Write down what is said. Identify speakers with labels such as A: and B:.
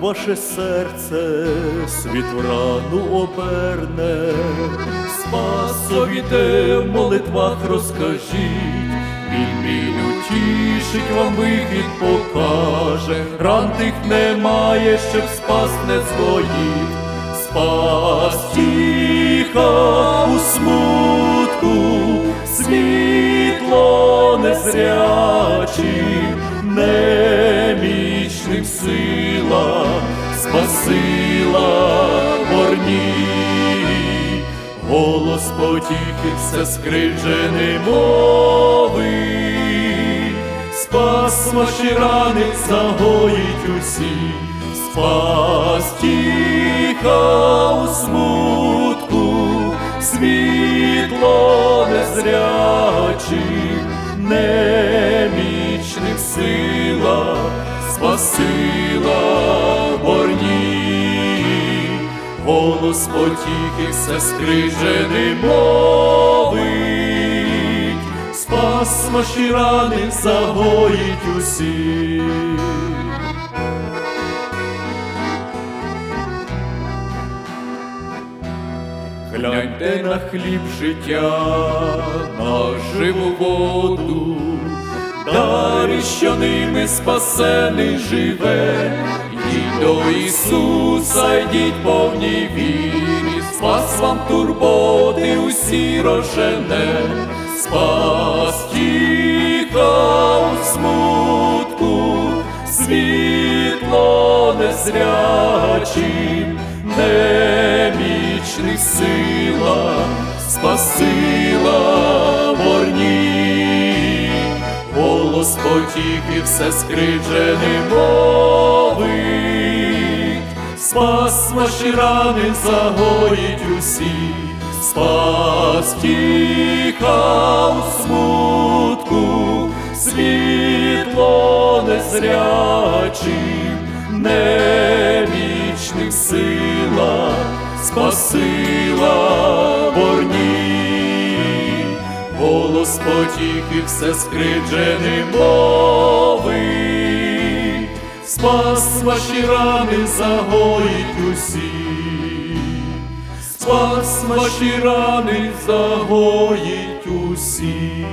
A: ваше серце світ в рану оберне, Спасові те в молитвах розкажіть, Він біль утішить вам вихід покаже, ран тих немає, щоб спас не згоїть, спас тіха у смутку, світло незрячі, немічним сила, борні, голос потіхи все скриджений мови, спас ваші рани загоїть усі, спас тіха у смутку, світло незрячих, немічних сила, спасила голос потіхи все скрижений мовить, спас ваші рани загоїть усі. Гляньте на хліб життя, на живу воду, дари, що ними спасений живе, йдіть до Ісуса, йдіть повній вірі, спас вам турботи усі рожене, спас тіха у смутку, світло незрячим, немічних сила, спасила борні, голос потіхи все скриджений мовить, спас ваші рани загоїть усі, спас тіха у смутку, світло незрячим, немічних сила, спасила борні, голос потіхи все скриджений мовить, спас ваші рани загоїть усі, спас ваші рани загоїть усі.